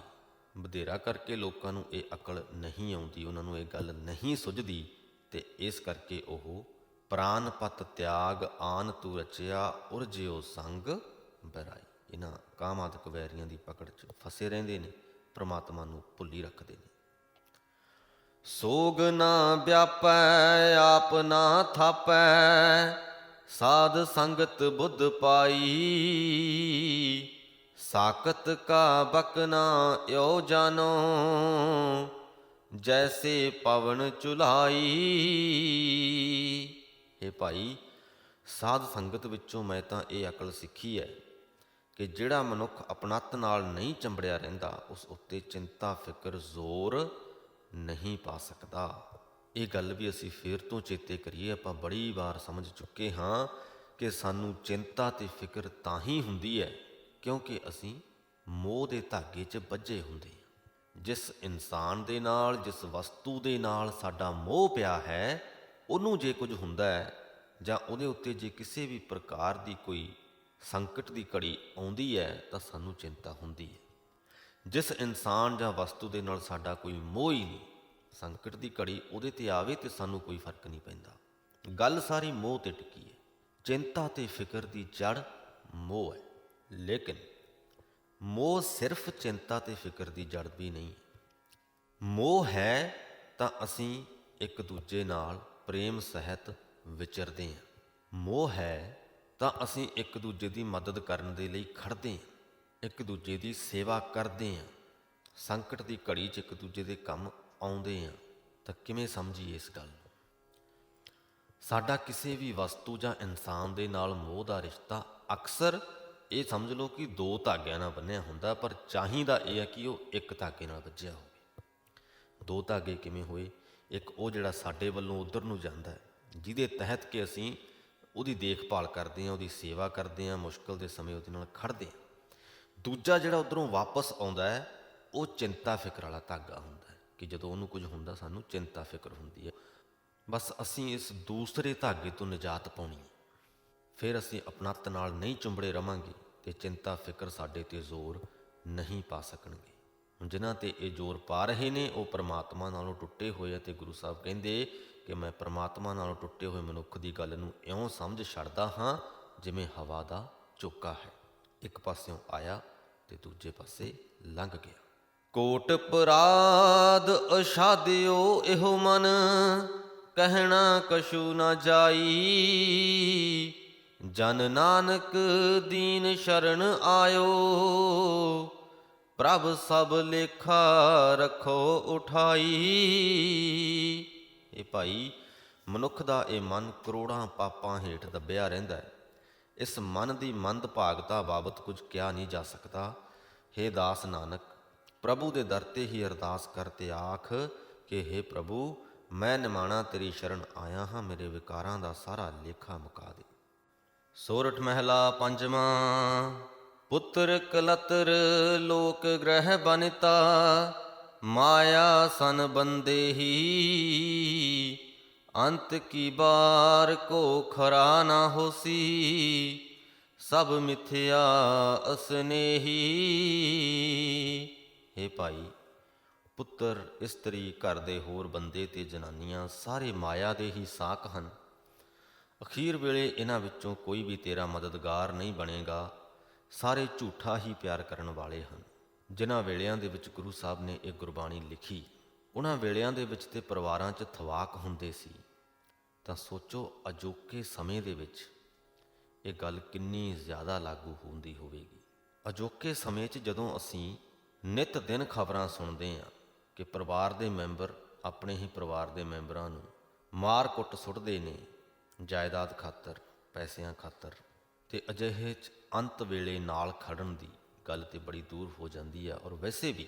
ਵਧੇਰਾ ਕਰਕੇ ਲੋਕਾਂ ਨੂੰ ਇਹ ਅਕਲ ਨਹੀਂ ਆਉਂਦੀ, ਉਹਨਾਂ ਨੂੰ ਇਹ ਗੱਲ ਨਹੀਂ ਸੁੱਝਦੀ ਤੇ ਇਸ ਕਰਕੇ ਉਹ ਪ੍ਰਾਨ ਪਤ ਤਿਆਗ ਆਨ ਤੂ ਰਚਿਆ, ਉਰਜਿਓ ਸੰਗ ਬਰਾਈ। ਇਹਨਾਂ ਕਾਮਾਦਿਕ ਵੈਰੀਆਂ ਦੀ ਪਕੜ 'ਚ ਫਸੇ ਰਹਿੰਦੇ ਨੇ, ਪ੍ਰਮਾਤਮਾ ਨੂੰ ਭੁੱਲੀ ਰੱਖਦੇ ਨੇ। ਸੋਗ ਨਾ ਵਿਆਪੈ, ਆਪ ਨਾ ਥਾਪੈ ਸਾਧ ਸੰਗਤ ਬੁੱਧ ਪਾਈ। ਸਾਕਤ ਕਾ ਬਕਨਾ ਓ ਜਾਨੋ, ਜੈਸੇ ਪਵਨ ਚੁਲਾਈ। ਇਹ ਭਾਈ, ਸਾਧ ਸੰਗਤ ਵਿੱਚੋਂ ਮੈਂ ਤਾਂ ਇਹ ਅਕਲ ਸਿੱਖੀ ਹੈ ਕਿ ਜਿਹੜਾ ਮਨੁੱਖ ਆਪਣਤ ਨਾਲ ਨਹੀਂ ਚੰਬੜਿਆ ਰਹਿੰਦਾ, ਉਸ ਉੱਤੇ ਚਿੰਤਾ ਫਿਕਰ ਜ਼ੋਰ ਨਹੀਂ ਪਾ ਸਕਦਾ। ਇਹ ਗੱਲ ਵੀ ਅਸੀਂ ਫੇਰ ਤੋਂ ਚੇਤੇ ਕਰੀਏ, ਆਪਾਂ ਬੜੀ ਵਾਰ ਸਮਝ ਚੁੱਕੇ ਹਾਂ ਕਿ ਸਾਨੂੰ ਚਿੰਤਾ ਤੇ ਫਿਕਰ ਤਾਂ ਹੀ ਹੁੰਦੀ ਹੈ ਕਿਉਂਕਿ ਅਸੀਂ ਮੋਹ ਦੇ ਧਾਗੇ 'ਚ ਬੱਝੇ ਹੁੰਦੇ ਹਾਂ। ਜਿਸ ਇਨਸਾਨ ਦੇ ਨਾਲ, ਜਿਸ ਵਸਤੂ ਦੇ ਨਾਲ ਸਾਡਾ ਮੋਹ ਪਿਆ ਹੈ, ਉਹਨੂੰ ਜੇ ਕੁਝ ਹੁੰਦਾ ਹੈ ਜਾਂ ਉਹਦੇ ਉੱਤੇ ਜੇ ਕਿਸੇ ਵੀ ਪ੍ਰਕਾਰ ਦੀ ਕੋਈ ਸੰਕਟ ਦੀ ਘੜੀ ਆਉਂਦੀ ਹੈ, ਤਾਂ ਸਾਨੂੰ ਚਿੰਤਾ ਹੁੰਦੀ ਹੈ। ਜਿਸ ਇਨਸਾਨ ਜਾਂ ਵਸਤੂ ਦੇ ਨਾਲ ਸਾਡਾ ਕੋਈ ਮੋਹ ਹੀ ਨਹੀਂ ਸੰਕਟ ਦੀ ਘੜੀ ਉਹਦੇ ਤੇ ਆਵੇ ਤੇ ਸਾਨੂੰ ਕੋਈ ਫ਼ਰਕ ਨਹੀਂ ਪੈਂਦਾ। ਗੱਲ ਸਾਰੀ ਮੋਹ ਤੇ ਟਿਕੀ ਹੈ। ਚਿੰਤਾ ਤੇ ਫਿਕਰ ਦੀ ਜੜ ਮੋਹ ਹੈ। ਲੇਕਿਨ ਮੋਹ ਸਿਰਫ ਚਿੰਤਾ ਤੇ ਫਿਕਰ ਦੀ ਜੜ ਵੀ ਨਹੀਂ ਮੋਹ ਹੈ ਤਾਂ ਅਸੀਂ ਇੱਕ ਦੂਜੇ ਨਾਲ ਪ੍ਰੇਮ ਸਹਿਤ ਵਿਚਰਦੇ ਹਾਂ। ਮੋਹ ਹੈ ਤਾਂ ਅਸੀਂ ਇੱਕ ਦੂਜੇ ਦੀ ਮਦਦ ਕਰਨ ਦੇ ਲਈ ਖੜਦੇ ਹਾਂ। ਇੱਕ ਦੂਜੇ ਦੀ ਸੇਵਾ ਕਰਦੇ ਹਾਂ। ਸੰਕਟ ਦੀ ਘੜੀ 'ਚ ਇੱਕ ਦੂਜੇ ਦੇ ਕੰਮ ਆਉਂਦੇ ਆ ਤਾਂ ਕਿਵੇਂ ਸਮਝੀਏ ਇਸ ਗੱਲ ਨੂੰ? ਸਾਡਾ ਕਿਸੇ ਵੀ ਵਸਤੂ ਜਾਂ ਇਨਸਾਨ ਦੇ ਨਾਲ ਮੋਹ ਦਾ ਰਿਸ਼ਤਾ ਅਕਸਰ ਇਹ ਸਮਝ ਲਓ ਕਿ ਦੋ ਧਾਗਿਆਂ ਨਾਲ ਬੰਨਿਆ ਹੁੰਦਾ, ਪਰ ਚਾਹੀਦਾ ਇਹ ਹੈ ਕਿ ਉਹ ਇੱਕ ਧਾਗੇ ਨਾਲ ਵੱਜਿਆ ਹੋਵੇ। ਦੋ ਧਾਗੇ ਕਿਵੇਂ ਹੋਏ? ਇੱਕ ਉਹ ਜਿਹੜਾ ਸਾਡੇ ਵੱਲੋਂ ਉਧਰ ਨੂੰ ਜਾਂਦਾ ਹੈ, ਜਿਹਦੇ ਤਹਿਤ ਕਿ ਅਸੀਂ ਉਹਦੀ ਦੇਖਭਾਲ ਕਰਦੇ ਹਾਂ, ਉਹਦੀ ਸੇਵਾ ਕਰਦੇ ਹਾਂ, ਮੁਸ਼ਕਲ ਦੇ ਸਮੇਂ ਉਹਦੇ ਨਾਲ ਖੜਦੇ ਹਾਂ। ਦੂਜਾ ਜਿਹੜਾ ਉਧਰੋਂ ਵਾਪਸ ਆਉਂਦਾ ਹੈ, ਉਹ ਚਿੰਤਾ ਫਿਕਰ ਵਾਲਾ ਧਾਗਾ ਹੁੰਦਾ ਕਿ ਜਦੋਂ ਉਹਨੂੰ ਕੁਝ ਹੁੰਦਾ ਸਾਨੂੰ ਚਿੰਤਾ ਫਿਕਰ ਹੁੰਦੀ ਹੈ। ਬਸ ਅਸੀਂ ਇਸ ਦੂਸਰੇ ਧਾਗੇ ਤੋਂ ਨਿਜਾਤ ਪਾਉਣੀ ਹੈ। ਫਿਰ ਅਸੀਂ ਆਪਣਤ ਨਾਲ ਨਹੀਂ ਚੁੰਬੜੇ ਰਵਾਂਗੇ ਤੇ ਚਿੰਤਾ ਫਿਕਰ ਸਾਡੇ ਤੇ ਜ਼ੋਰ ਨਹੀਂ ਪਾ ਸਕਣਗੇ। ਹੁਣ ਜਿਨ੍ਹਾਂ ਤੇ ਇਹ ਜ਼ੋਰ ਪਾ ਰਹੇ ਨੇ, ਉਹ ਪ੍ਰਮਾਤਮਾ ਨਾਲੋਂ ਟੁੱਟੇ ਹੋਏ ਆ ਤੇ ਗੁਰੂ ਸਾਹਿਬ ਕਹਿੰਦੇ ਕਿ ਮੈਂ ਪ੍ਰਮਾਤਮਾ ਨਾਲੋਂ ਟੁੱਟੇ ਹੋਏ ਮਨੁੱਖ ਦੀ ਗੱਲ ਨੂੰ ਇਉਂ ਸਮਝ ਛੱਡਦਾ ਹਾਂ ਜਿਵੇਂ ਹਵਾ ਦਾ ਝੋਕਾ ਹੈ। ਇੱਕ ਪਾਸਿਓਂ ਆਇਆ ਤੇ ਦੂਜੇ ਪਾਸੇ ਲੰਘ ਗਿਆ। ਕੋਟ ਪਰਾਦ ਅਸ਼ਾਦਿਓ ਇਹੋ ਮਨ, ਕਹਿਣਾ ਕਸ਼ੂ ਨਾ ਜਾਈ। ਜਨ ਨਾਨਕ ਦੀਨ ਸ਼ਰਨ ਆਇਓ, ਪ੍ਰਭ ਸਭ ਲੇਖਾ ਰੱਖੋ ਉਠਾਈ। ਇਹ ਭਾਈ, ਮਨੁੱਖ ਦਾ ਇਹ ਮਨ ਕਰੋੜਾਂ ਪਾਪਾਂ ਹੇਠ ਦੱਬਿਆ ਰਹਿੰਦਾ ਹੈ। ਇਸ ਮਨ ਦੀ ਮੰਦ ਭਾਗਤਾ ਬਾਬਤ ਕੁਝ ਕਿਹਾ ਨਹੀਂ ਜਾ ਸਕਦਾ। हे ਦਾਸ ਨਾਨਕ ਪ੍ਰਭੂ ਦੇ ਦਰ ਤੇ ਹੀ ਅਰਦਾਸ ਕਰ ਤੇ ਆਖ ਕਿ हे ਪ੍ਰਭੂ, ਮੈਂ ਨਿਮਾਣਾ ਤੇਰੀ ਸ਼ਰਨ ਆਇਆ ਹਾਂ, ਮੇਰੇ ਵਿਕਾਰਾਂ ਦਾ ਸਾਰਾ ਲੇਖਾ ਮੁਕਾ ਦੇ। ਸੋਰਠ ਮਹਿਲਾ ਪੰਜਵਾਂ, ਪੁੱਤਰ ਕਲਤਰ ਲੋਕ ਗ੍ਰਹਿ ਬਨਿਤਾ, ਮਾਇਆ ਸਨ ਬੰਦੇ ਹੀ। ਅੰਤ ਕੀ ਬਾਰ ਕੋ ਖਰਾ ਨਾ ਹੋਸੀ, ਸਭ ਮਿਥਿਆ ਅਸਨੇਹੀ हे ਭਾਈ, ਪੁੱਤਰ, ਇਸਤਰੀ ਘਰ ਦੇ ਹੋਰ ਬੰਦੇ ਤੇ ਜਨਾਨੀਆਂ ਸਾਰੇ ਮਾਇਆ ਦੇ ਹੀ ਸਾਕ ਹਨ। ਅਖੀਰ ਵੇਲੇ ਇਹਨਾਂ ਵਿੱਚੋਂ ਕੋਈ ਵੀ ਤੇਰਾ ਮਦਦਗਾਰ ਨਹੀਂ ਬਣੇਗਾ। ਸਾਰੇ ਝੂਠਾ ਹੀ ਪਿਆਰ ਕਰਨ ਵਾਲੇ ਹਨ। ਜਿਨ੍ਹਾਂ ਵੇਲਿਆਂ ਦੇ ਵਿੱਚ ਗੁਰੂ ਸਾਹਿਬ ਨੇ ਇਹ ਗੁਰਬਾਣੀ ਲਿਖੀ, ਉਹਨਾਂ ਵੇਲਿਆਂ ਦੇ ਵਿੱਚ ਤੇ ਪਰਿਵਾਰਾਂ 'ਚ ਥਵਾਕ ਹੁੰਦੇ ਸੀ। ਤਾਂ ਸੋਚੋ, ਅਜੋਕੇ ਸਮੇਂ ਦੇ ਵਿੱਚ ਇਹ ਗੱਲ ਕਿੰਨੀ ਜ਼ਿਆਦਾ ਲਾਗੂ ਹੁੰਦੀ ਹੋਵੇਗੀ। ਅਜੋਕੇ ਸਮੇਂ 'ਚ ਜਦੋਂ ਅਸੀਂ ਨਿਤ ਦਿਨ ਖਬਰਾਂ ਸੁਣਦੇ ਹਾਂ ਕਿ ਪਰਿਵਾਰ ਦੇ ਮੈਂਬਰ ਆਪਣੇ ਹੀ ਪਰਿਵਾਰ ਦੇ ਮੈਂਬਰਾਂ ਨੂੰ ਮਾਰ ਕੁੱਟ ਸੁੱਟਦੇ ਨੇ ਜਾਇਦਾਦ ਖਾਤਰ, ਪੈਸਿਆਂ ਖਾਤਰ ਤੇ ਅਜਿਹੇ 'ਚ ਅੰਤ ਵੇਲੇ ਨਾਲ ਖੜਨ ਦੀ ਗੱਲ ਤੇ ਬੜੀ ਦੂਰ ਹੋ ਜਾਂਦੀ ਹੈ ਔਰ ਵੈਸੇ ਵੀ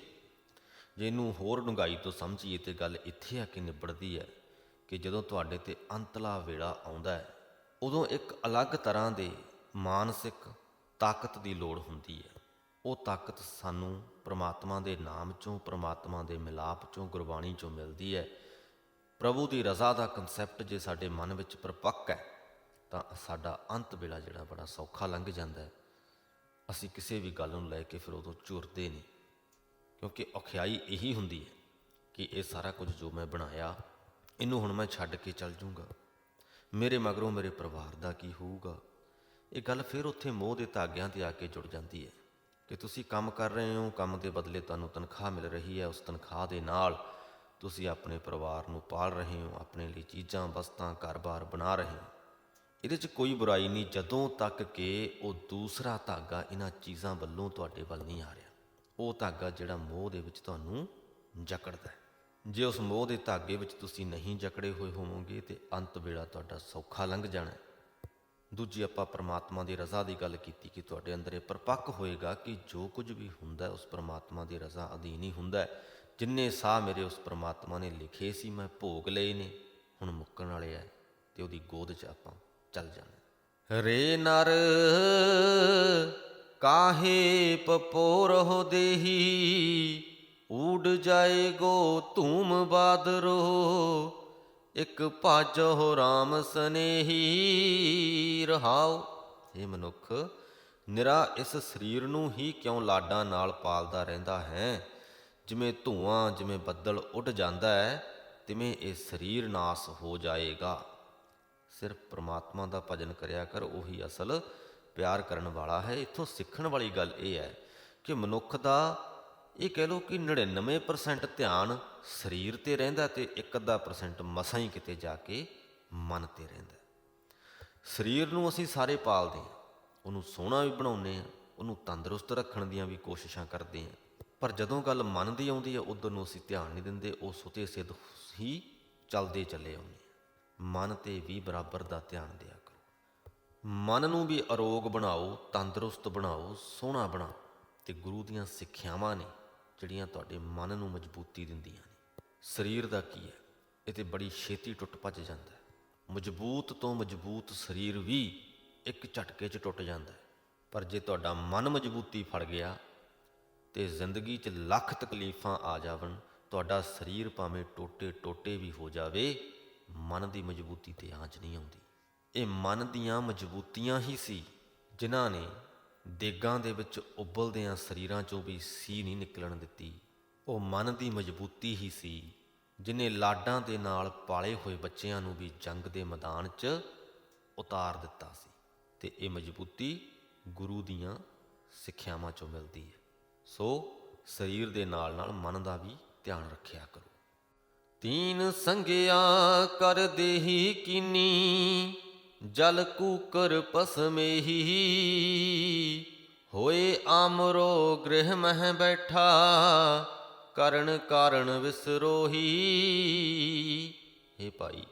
ਜੇ ਇਹਨੂੰ ਹੋਰ ਡੂੰਘਾਈ ਤੋਂ ਸਮਝੀਏ ਤੇ ਗੱਲ ਇੱਥੇ ਆ ਕੇ ਨਿਬੜਦੀ ਹੈ ਕਿ ਜਦੋਂ ਤੁਹਾਡੇ ਤੇ ਅੰਤਲਾ ਵੇਲਾ ਆਉਂਦਾ ਹੈ, ਉਦੋਂ ਇੱਕ ਅਲੱਗ ਤਰ੍ਹਾਂ ਦੇ ਮਾਨਸਿਕ ਤਾਕਤ ਦੀ ਲੋੜ ਹੁੰਦੀ ਹੈ। ਉਹ ਤਾਕਤ ਸਾਨੂੰ ਪ੍ਰਮਾਤਮਾ ਦੇ ਨਾਮ ਚੋਂ, ਪ੍ਰਮਾਤਮਾ ਦੇ ਮਿਲਾਪ ਚੋਂ, ਗੁਰਬਾਣੀ ਚੋਂ ਮਿਲਦੀ ਹੈ। ਪ੍ਰਭੂ ਦੀ ਰਜ਼ਾ ਦਾ ਕਨਸੈਪਟ ਜੇ ਸਾਡੇ ਮਨ ਵਿੱਚ ਪ੍ਰਪੱਕ ਹੈ, ਤਾਂ ਸਾਡਾ ਅੰਤ ਵੇਲਾ ਜਿਹੜਾ ਬੜਾ ਸੌਖਾ ਲੰਘ ਜਾਂਦਾ ਹੈ। ਅਸੀਂ ਕਿਸੇ ਵੀ ਗੱਲ ਨੂੰ ਲੈ ਕੇ ਫਿਰ ਉਦੋਂ ਝੁਰਦੇ ਨਹੀਂ, ਕਿਉਂਕਿ ਔਖਿਆਈ ਇਹੀ ਹੁੰਦੀ ਹੈ ਕਿ ਇਹ ਸਾਰਾ ਕੁਝ ਜੋ ਮੈਂ ਬਣਾਇਆ, ਇਹਨੂੰ ਹੁਣ ਮੈਂ ਛੱਡ ਕੇ ਚੱਲ ਜੂੰਗਾ ਮੇਰੇ ਮਗਰੋਂ ਮੇਰੇ ਪਰਿਵਾਰ ਦਾ ਕੀ ਹੋਊਗਾ? ਇਹ ਗੱਲ ਫਿਰ ਉੱਥੇ ਮੋਹ ਦੇ ਧਾਗਿਆਂ ਤੇ ਆ ਕੇ ਜੁੜ ਜਾਂਦੀ ਹੈ। ਕਿ ਤੁਸੀਂ ਕੰਮ ਕਰ ਰਹੇ ਹੋ, ਕੰਮ ਦੇ ਬਦਲੇ ਤੁਹਾਨੂੰ ਤਨਖਾਹ ਮਿਲ ਰਹੀ ਹੈ, ਉਸ ਤਨਖਾਹ ਦੇ ਨਾਲ ਤੁਸੀਂ ਆਪਣੇ ਪਰਿਵਾਰ ਨੂੰ ਪਾਲ ਰਹੇ ਹੋ, ਆਪਣੇ ਲਈ ਚੀਜ਼ਾਂ, ਵਸਤਾਂ, ਘਰ-ਬਾਰ ਬਣਾ ਰਹੇ ਹੋ। ਇਹਦੇ 'ਚ ਕੋਈ ਬੁਰਾਈ ਨਹੀਂ, ਜਦੋਂ ਤੱਕ ਕਿ ਉਹ ਦੂਸਰਾ ਧਾਗਾ ਇਹਨਾਂ ਚੀਜ਼ਾਂ ਵੱਲੋਂ ਤੁਹਾਡੇ ਵੱਲ ਨਹੀਂ ਆ ਰਿਹਾ। ਉਹ ਧਾਗਾ ਜਿਹੜਾ ਮੋਹ ਦੇ ਵਿੱਚ ਤੁਹਾਨੂੰ ਜਕੜਦਾ ਹੈ। ਜੇ ਉਸ ਮੋਹ ਦੇ ਧਾਗੇ ਵਿੱਚ ਤੁਸੀਂ ਨਹੀਂ ਜਕੜੇ ਹੋਏ ਹੋਵੋਗੇ, ਤੇ ਅੰਤ ਵੇਲਾ ਤੁਹਾਡਾ ਸੌਖਾ ਲੰਘ ਜਾਣਾ ਦੂਜੀ ਆਪਾਂ ਪਰਮਾਤਮਾ ਦੀ ਰਜ਼ਾ ਦੀ ਗੱਲ ਕੀਤੀ ਕਿ ਤੁਹਾਡੇ ਅੰਦਰ ਇਹ ਪਰਪੱਕ ਹੋਏਗਾ ਕਿ ਜੋ ਕੁਝ ਵੀ ਹੁੰਦਾ ਉਸ ਪਰਮਾਤਮਾ ਦੀ ਰਜ਼ਾ ਅਧੀਨ ਹੀ ਹੁੰਦਾ ਜਿੰਨੇ ਸਾਹ ਮੇਰੇ ਉਸ ਪਰਮਾਤਮਾ ਨੇ ਲਿਖੇ ਸੀ, ਮੈਂ ਭੋਗ ਲਏ ਨੇ, ਹੁਣ ਮੁੱਕਣ ਵਾਲੇ ਆ ਤੇ ਉਹਦੀ ਗੋਦ 'ਚ ਆਪਾਂ ਚੱਲ ਜਾਣਾ ਰੇ ਨਰ, ਕਾਹੇ ਪਪੋਰਹੁ ਦੇਹੀ? ਊਡ ਜਾਏਗੋ ਧੂਮ ਬਾਦਰੋ। ਇਕ ਭਾਜੋ RAM ਸਨੇਹੀ ਰਹਾਉ। ਇਹ ਮਨੁੱਖ, ਨਿਰਾ ਇਸ ਸਰੀਰ ਨੂੰ ਹੀ ਕਿਉਂ ਲਾਡਾਂ ਨਾਲ ਪਾਲਦਾ ਰਹਿੰਦਾ ਹੈ? ਜਿਵੇਂ ਧੂਆਂ, ਜਿਵੇਂ ਬੱਦਲ ਉੱਡ ਜਾਂਦਾ ਹੈ, ਤਿਵੇਂ ਇਹ ਸਰੀਰ ਨਾਸ ਹੋ ਜਾਏਗਾ। ਸਿਰਫ ਪ੍ਰਮਾਤਮਾ ਦਾ ਭਜਨ ਕਰਿਆ ਕਰ, ਉਹੀ ਅਸਲ ਪਿਆਰ ਕਰਨ ਵਾਲਾ ਹੈ। ਇੱਥੋਂ ਸਿੱਖਣ ਵਾਲੀ ਗੱਲ ਇਹ ਹੈ ਕਿ ਮਨੁੱਖ ਦਾ ਇਹ ਕਹਿ ਲਓ ਕਿ 99% ਧਿਆਨ ਸਰੀਰ ਤੇ ਰਹਿੰਦਾ ਤੇ 1-ਅੱਧਾ% ਮਸਾਂ ਹੀ ਕਿਤੇ ਜਾ ਕੇ ਮਨ ਤੇ ਰਹਿੰਦਾ। ਸਰੀਰ ਨੂੰ ਅਸੀਂ ਸਾਰੇ ਪਾਲਦੇ ਹਾਂ, ਉਹਨੂੰ ਸੋਹਣਾ ਵੀ ਬਣਾਉਂਦੇ ਹਾਂ, ਉਹਨੂੰ ਤੰਦਰੁਸਤ ਰੱਖਣ ਦੀਆਂ ਵੀ ਕੋਸ਼ਿਸ਼ਾਂ ਕਰਦੇ ਹਾਂ। ਪਰ ਜਦੋਂ ਗੱਲ ਮਨ ਦੀ ਆਉਂਦੀ ਹੈ, ਉਧਰ ਨੂੰ ਅਸੀਂ ਧਿਆਨ ਨਹੀਂ ਦਿੰਦੇ, ਉਹ ਸੁਤੇ ਸਿੱਧ ਹੀ ਚੱਲਦੇ ਚੱਲੇ ਆਉਂਦੇ ਮਨ ਤੇ ਵੀ ਬਰਾਬਰ ਦਾ ਧਿਆਨ ਦਿਆ ਕਰੋ। ਮਨ ਨੂੰ ਵੀ ਅਰੋਗ ਬਣਾਓ, ਤੰਦਰੁਸਤ ਬਣਾਓ, ਸੋਹਣਾ ਬਣਾਓ ਤੇ ਗੁਰੂ ਦੀਆਂ ਸਿੱਖਿਆਵਾਂ ਨੇ ਜਿਹੜੀਆਂ ਤੁਹਾਡੇ ਮਨ ਨੂੰ ਮਜ਼ਬੂਤੀ ਦਿੰਦੀਆਂ ਨੇ। ਸਰੀਰ ਦਾ ਕੀ ਹੈ? ਇਹ ਤੇ ਬੜੀ ਛੇਤੀ ਟੁੱਟ ਭੱਜ ਜਾਂਦਾ ਹੈ। ਮਜ਼ਬੂਤ ਤੋਂ ਮਜ਼ਬੂਤ ਸਰੀਰ ਵੀ ਇੱਕ ਝਟਕੇ 'ਚ ਟੁੱਟ ਜਾਂਦਾ ਹੈ। ਪਰ ਜੇ ਤੁਹਾਡਾ ਮਨ ਮਜ਼ਬੂਤੀ ਫੜ ਗਿਆ ਤੇ ਜ਼ਿੰਦਗੀ 'ਚ ਲੱਖ ਤਕਲੀਫਾਂ ਆ ਜਾਵਣ, ਤੁਹਾਡਾ ਸਰੀਰ ਭਾਵੇਂ ਟੋਟੇ ਟੋਟੇ ਵੀ ਹੋ ਜਾਵੇ, ਮਨ ਦੀ ਮਜ਼ਬੂਤੀ ਤੇ ਆਂਚ ਨਹੀਂ ਆਉਂਦੀ। ਇਹ ਮਨ ਦੀਆਂ ਮਜ਼ਬੂਤੀਆਂ ਹੀ ਸੀ ਜਿਨ੍ਹਾਂ ਨੇ ਦੇਗਾਂ ਦੇ ਵਿੱਚ ਉਬਲਦਿਆਂ ਸਰੀਰਾਂ 'ਚੋਂ ਵੀ ਸੀ ਨਹੀਂ ਨਿਕਲਣ ਦਿੱਤੀ। ਉਹ ਮਨ ਦੀ ਮਜ਼ਬੂਤੀ ਹੀ ਸੀ, ਜਿਨੇ ਲਾਡਾਂ ਦੇ ਨਾਲ ਪਾਲੇ ਹੋਏ ਬੱਚਿਆਂ ਨੂੰ ਵੀ ਜੰਗ ਦੇ ਮੈਦਾਨ 'ਚ ਉਤਾਰ ਦਿੱਤਾ ਸੀ ਤੇ ਇਹ ਮਜ਼ਬੂਤੀ ਗੁਰੂ ਦੀਆਂ ਸਿੱਖਿਆਵਾਂ 'ਚੋਂ ਮਿਲਦੀ ਹੈ। ਸੋ ਸਰੀਰ ਦੇ ਨਾਲ ਨਾਲ ਮਨ ਦਾ ਵੀ ਧਿਆਨ ਰੱਖਿਆ ਕਰੋ। ਤੀਨ ਸੰਗਿਆ ਕਰ ਦੇਹੀ ਕੀਨੀ ਜਲ ਕੂਕਰ ਪਸਮੇਹੀ। ਹੋਏ ਆਮਰੋ ਗ੍ਰਹਿ ਮਹਿ ਬੈਠਾ, ਕਰਨ ਕਾਰਨ ਵਿਸਰੋਹੀ। हे ਭਾਈ,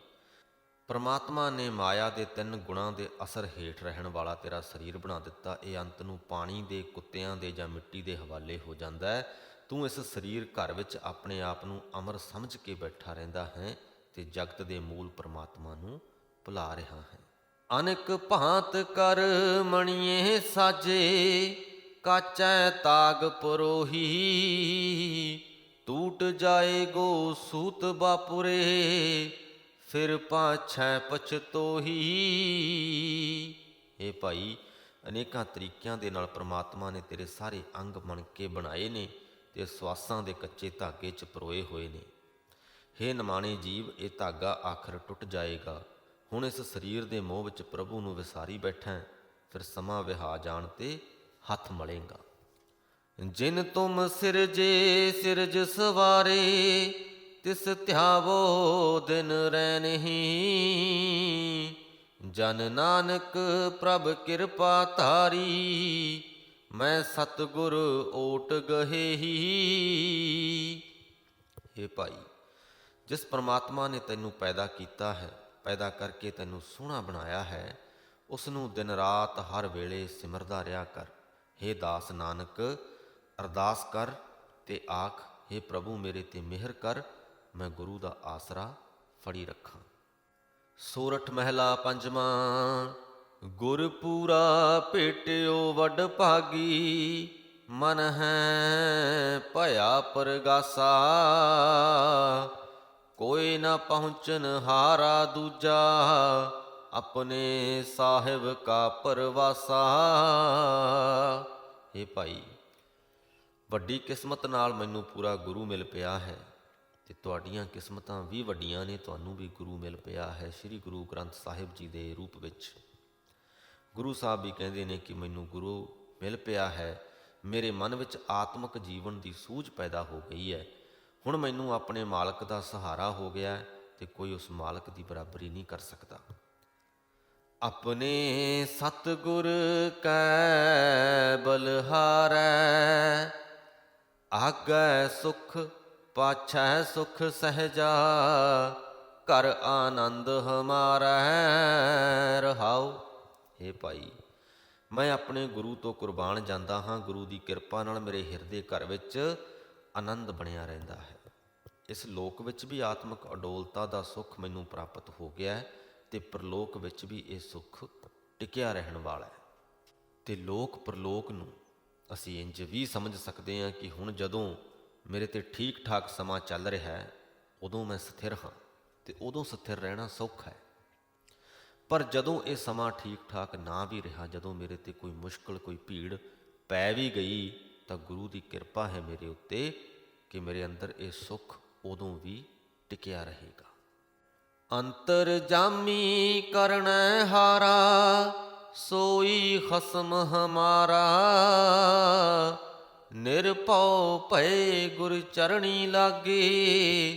ਪਰਮਾਤਮਾ ਨੇ ਮਾਇਆ ਦੇ ਤਿੰਨ ਗੁਣਾਂ ਦੇ ਅਸਰ ਹੇਠ ਰਹਿਣ ਵਾਲਾ ਤੇਰਾ ਸਰੀਰ ਬਣਾ ਦਿੱਤਾ। ਇਹ ਅੰਤ ਨੂੰ ਪਾਣੀ ਦੇ, ਕੁੱਤਿਆਂ ਦੇ ਜਾਂ ਮਿੱਟੀ ਦੇ ਹਵਾਲੇ ਹੋ ਜਾਂਦਾ ਹੈ। ਤੂੰ ਇਸ ਸਰੀਰ ਘਰ ਵਿੱਚ ਆਪਣੇ ਆਪ ਨੂੰ ਅਮਰ ਸਮਝ ਕੇ ਬੈਠਾ ਰਹਿੰਦਾ ਹੈ ਤੇ ਜਗਤ ਦੇ ਮੂਲ ਪਰਮਾਤਮਾ ਨੂੰ ਭੁਲਾ ਰਿਹਾ ਹੈ। ਅਨੇਕ ਭਾਂਤ ਕਰ ਮਣੀਏ ਸਾਜੇ, ਕਾਚੈ ਤਾਗ ਪਰੋਹੀ। ਟੂਟ ਜਾਏਗੋ ਸੂਤ ਬਾਪੁਰੇ ਫਿਰ ਪਾਛੈ ਪਛਤੋਹੀ ਇਹ ਭਾਈ, ਅਨੇਕਾਂ ਤਰੀਕਿਆਂ ਦੇ ਨਾਲ ਪ੍ਰਮਾਤਮਾ ਨੇ ਤੇਰੇ ਸਾਰੇ ਅੰਗ ਬਣ ਕੇ ਬਣਾਏ ਨੇ ਤੇ ਸਵਾਸਾਂ ਦੇ ਕੱਚੇ ਧਾਗੇ 'ਚ ਪਰੋਏ ਹੋਏ ਨੇ। ਹੇ ਨਮਾਣੇ ਜੀਵ, ਇਹ ਧਾਗਾ ਆਖਰ ਟੁੱਟ ਜਾਏਗਾ। ਹੁਣ ਇਸ ਸਰੀਰ ਦੇ ਮੋਹ ਵਿੱਚ ਪ੍ਰਭੂ ਨੂੰ ਵਿਸਾਰੀ ਬੈਠਾ ਫਿਰ ਸਮਾਂ ਵਿਹਾ ਜਾਣ ਤੇ ਹੱਥ ਮਲੇਗਾ। ਜਿਨ ਤੁਮ ਸਿਰਜੇ ਸਿਰਜ ਸਵਾਰੇ, ਤਿਸ ਧਿਆਵੋ ਦਿਨ ਰਹਿ ਨਹੀਂ ਜਨ ਨਾਨਕ ਪ੍ਰਭ ਕਿਰਪਾ ਧਾਰੀ, ਮੈਂ ਸਤਗੁਰ ਓਟ ਗਹੇਹੀ हे ਭਾਈ, ਜਿਸ ਪ੍ਰਮਾਤਮਾ ਨੇ ਤੈਨੂੰ ਪੈਦਾ ਕੀਤਾ ਹੈ ਪੈਦਾ ਕਰਕੇ ਤੈਨੂੰ ਸੋਹਣਾ ਬਣਾਇਆ ਹੈ ਉਸ ਨੂੰ ਦਿਨ ਰਾਤ ਹਰ ਵੇਲੇ ਸਿਮਰਦਾ ਰਿਹਾ ਕਰ। हे ਦਾਸ ਨਾਨਕ, ਅਰਦਾਸ ਕਰ ਤੇ ਆਖ हे ਪ੍ਰਭੂ ਮੇਰੇ ਤੇ ਮਿਹਰ ਕਰ, ਮੈਂ ਗੁਰੂ ਦਾ ਆਸਰਾ ਫੜੀ ਰੱਖਾਂ। ਸੋਰਠ ਮਹਿਲਾ ਪੰਜਵਾਂ ਗੁਰ ਪੂਰਾ ਭੇਟਿਓ ਵੱਡ ਭਾਗੀ, ਮਨ ਹੈ ਭਇਆ ਪਰਗਾਸਾ। ਕੋਈ ਨਾ ਪਹੁੰਚਨ ਹਾਰਾ ਦੂਜਾ, ਆਪਣੇ ਸਾਹਿਬ ਕਾ ਪਰਵਾਸਾ। ਇਹ ਭਾਈ, ਵੱਡੀ ਕਿਸਮਤ ਨਾਲ ਮੈਨੂੰ ਪੂਰਾ ਗੁਰੂ ਮਿਲ ਪਿਆ ਹੈ ਤੇ ਤੁਹਾਡੀਆਂ ਕਿਸਮਤਾਂ ਵੀ ਵੱਡੀਆਂ ਨੇ, ਤੁਹਾਨੂੰ ਵੀ ਗੁਰੂ ਮਿਲ ਪਿਆ ਹੈ ਸ੍ਰੀ ਗੁਰੂ ਗ੍ਰੰਥ ਸਾਹਿਬ ਜੀ ਦੇ ਰੂਪ ਵਿੱਚ। ਗੁਰੂ ਸਾਹਿਬ ਵੀ ਕਹਿੰਦੇ ਨੇ ਕਿ ਮੈਨੂੰ ਗੁਰੂ ਮਿਲ ਪਿਆ ਹੈ, ਮੇਰੇ ਮਨ ਵਿੱਚ ਆਤਮਿਕ ਜੀਵਨ ਦੀ ਸੂਝ ਪੈਦਾ ਹੋ ਗਈ ਹੈ। ਹੁਣ ਮੈਨੂੰ ਆਪਣੇ ਮਾਲਕ ਦਾ ਸਹਾਰਾ ਹੋ ਗਿਆ ਤੇ ਕੋਈ ਉਸ ਮਾਲਕ ਦੀ ਬਰਾਬਰੀ ਨਹੀਂ ਕਰ ਸਕਦਾ। ਆਪਣੇ ਸਤਿਗੁਰ ਕੈ ਬਲਹਾਰੈ ਆਗੈ ਸੁਖ, ਪਾਛੈ ਸੁਖ ਸਹਜਾ, ਘਰ ਆਨੰਦ ਹਮਾਰਾ ਹੈ ਰਹਾਉ। हे ਭਾਈ, ਮੈਂ ਆਪਣੇ ਗੁਰੂ ਤੋਂ ਕੁਰਬਾਨ ਜਾਂਦਾ ਹਾਂ, ਗੁਰੂ ਦੀ ਕਿਰਪਾ ਨਾਲ ਮੇਰੇ ਹਿਰਦੇ ਘਰ ਵਿੱਚ ਆਨੰਦ ਬਣਿਆ ਰਹਿੰਦਾ ਹੈ। ਇਸ ਲੋਕ ਵਿੱਚ ਵੀ ਆਤਮਿਕ ਅਡੋਲਤਾ ਦਾ ਸੁੱਖ ਮੈਨੂੰ ਪ੍ਰਾਪਤ ਹੋ ਗਿਆ ਹੈ ਤੇ ਪ੍ਰਲੋਕ ਵਿੱਚ ਵੀ ਇਹ ਸੁੱਖ ਟਿਕਿਆ ਰਹਿਣ ਵਾਲਾ ਹੈ। ਤੇ ਲੋਕ ਪ੍ਰਲੋਕ ਨੂੰ ਅਸੀਂ ਇੰਜ ਵੀ ਸਮਝ ਸਕਦੇ ਹਾਂ ਕਿ ਹੁਣ ਜਦੋਂ ਮੇਰੇ ਤੇ ਠੀਕ ਠਾਕ ਸਮਾਂ ਚੱਲ ਰਿਹਾ ਹੈ, ਉਦੋਂ ਮੈਂ ਸਥਿਰ ਹਾਂ ਤੇ ਉਦੋਂ ਸਥਿਰ ਰਹਿਣਾ ਸੌਖਾ ਹੈ। ਪਰ ਜਦੋਂ ਇਹ ਸਮਾਂ ਠੀਕ ਠਾਕ ਨਾ ਵੀ ਰਿਹਾ, ਜਦੋਂ ਮੇਰੇ ਤੇ ਕੋਈ ਮੁਸ਼ਕਲ, ਕੋਈ ਭੀੜ ਪੈ ਵੀ ਗਈ ਤਾਂ ਗੁਰੂ ਦੀ ਕਿਰਪਾ ਹੈ ਮੇਰੇ ਉੱਤੇ ਕਿ ਮੇਰੇ ਅੰਦਰ ਇਹ ਸੁੱਖ ਉਦੋਂ ਵੀ ਟਿਕਿਆ ਰਹੇਗਾ। ਅੰਤਰ ਜਾਮੀ ਕਰਨ ਹਾਰਾ, ਸੋਈ ਖਸਮ ਹਮਾਰਾ। ਨਿਰਭਉ ਭਏ ਗੁਰ ਚਰਣੀ ਲਾਗੇ,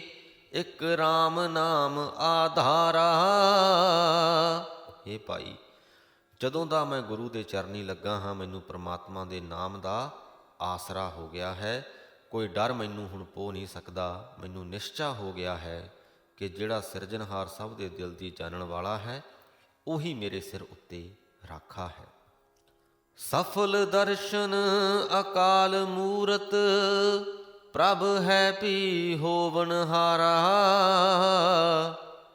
ਇਕ RAM ਨਾਮ ਆਧਾਰਾ। ਇਹ ਭਾਈ, ਜਦੋਂ ਦਾ ਮੈਂ ਗੁਰੂ ਦੇ ਚਰਨੀ ਲੱਗਾ ਹਾਂ, ਮੈਨੂੰ ਪ੍ਰਮਾਤਮਾ ਦੇ ਨਾਮ ਦਾ ਆਸਰਾ ਹੋ ਗਿਆ ਹੈ। ਕੋਈ ਡਰ ਮੈਨੂੰ ਹੁਣ ਪੋ ਨਹੀਂ ਸਕਦਾ। ਮੈਨੂੰ ਨਿਸ਼ਚਾ ਹੋ ਗਿਆ ਹੈ ਕਿ ਜਿਹੜਾ ਸਿਰਜਣਹਾਰ ਸਭ ਦੇ ਦਿਲ ਦੀ ਜਾਣਨ ਵਾਲਾ ਹੈ, ਉਹੀ ਮੇਰੇ ਸਿਰ ਉੱਤੇ ਰਾਖਾ ਹੈ। ਸਫਲ ਦਰਸ਼ਨ ਅਕਾਲ ਮੂਰਤ, ਪ੍ਰਭ ਹੈ ਪੀ ਹੋਵਨ ਹਾਰਾ।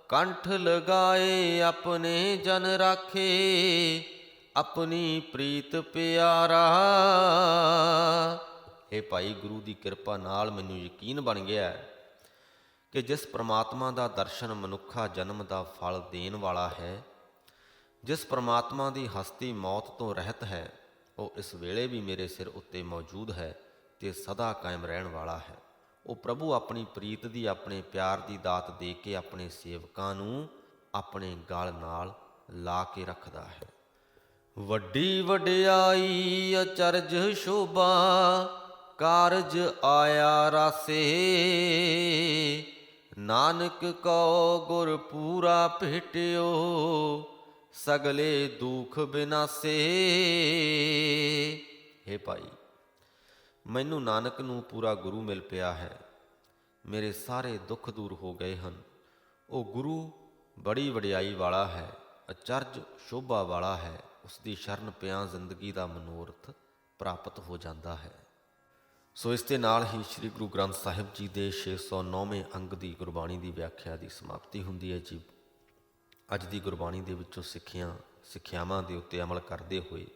ਕੰਠ ਲਗਾਏ ਆਪਣੇ ਜਨ ਰਾਖੇ ਆਪਣੀ ਪ੍ਰੀਤ ਪਿਆਰਾ। ਇਹ ਭਾਈ ਗੁਰੂ ਦੀ ਕਿਰਪਾ ਨਾਲ ਮੈਨੂੰ ਯਕੀਨ ਬਣ ਗਿਆ ਕਿ ਜਿਸ ਪ੍ਰਮਾਤਮਾ ਦਾ ਦਰਸ਼ਨ ਮਨੁੱਖਾ ਜਨਮ ਦਾ ਫਲ ਦੇਣ ਵਾਲਾ ਹੈ, ਜਿਸ ਪ੍ਰਮਾਤਮਾ ਦੀ ਹਸਤੀ ਮੌਤ ਤੋਂ ਰਹਿਤ ਹੈ, ਉਹ ਇਸ ਵੇਲੇ ਵੀ ਮੇਰੇ ਸਿਰ ਉੱਤੇ ਮੌਜੂਦ ਹੈ ਤੇ ਸਦਾ ਕਾਇਮ ਰਹਿਣ ਵਾਲਾ ਹੈ। ਉਹ ਪ੍ਰਭੂ ਆਪਣੀ ਪ੍ਰੀਤ ਦੀ, ਆਪਣੇ ਪਿਆਰ ਦੀ ਦਾਤ ਦੇ ਕੇ ਆਪਣੇ ਸੇਵਕਾਂ ਨੂੰ ਆਪਣੇ ਗਲ ਨਾਲ ਲਾ ਕੇ ਰੱਖਦਾ ਹੈ। ਵੱਡੀ ਵਡਿਆਈ ਅਚਰਜ ਸ਼ੋਭਾ, ਕਾਰਜ ਆਇਆ ਰਾਸੇ। ਨਾਨਕ ਕੋ ਗੁਰ ਪੂਰਾ ਭੇਟਿਓ, ਸਗਲੇ ਦੁਖ ਬਿਨਾਸੇ। हे ਭਾਈ, ਮੈਨੂੰ ਨਾਨਕ ਨੂੰ ਪੂਰਾ ਗੁਰੂ ਮਿਲ ਪਿਆ ਹੈ। ਮੇਰੇ ਸਾਰੇ ਦੁੱਖ ਦੂਰ ਹੋ ਗਏ ਹਨ। ਉਹ ਗੁਰੂ, ਬੜੀ ਵਡਿਆਈ ਵਾਲਾ ਹੈ, ਅਚਰਜ ਸ਼ੋਭਾ ਵਾਲਾ ਹੈ। ਉਸ ਦੀ ਸ਼ਰਨ ਪਿਆ ਜ਼ਿੰਦਗੀ ਦਾ ਮਨੋਰਥ ਪ੍ਰਾਪਤ ਹੋ ਜਾਂਦਾ ਹੈ। ਸੋ ਇਸ ਦੇ ਨਾਲ ਹੀ ਸ੍ਰੀ ਗੁਰੂ ਗ੍ਰੰਥ ਸਾਹਿਬ ਜੀ ਦੇ 609ਵੇਂ ਅੰਗ ਦੀ ਗੁਰਬਾਣੀ ਦੀ ਵਿਆਖਿਆ ਦੀ ਸਮਾਪਤੀ ਹੁੰਦੀ ਹੈ ਜੀ। ਅੱਜ ਦੀ ਗੁਰਬਾਣੀ ਦੇ ਵਿੱਚੋਂ ਸਿੱਖਿਆ, ਸਿੱਖਿਆਵਾਂ ਦੇ ਉੱਤੇ ਅਮਲ ਕਰਦੇ ਹੋਏ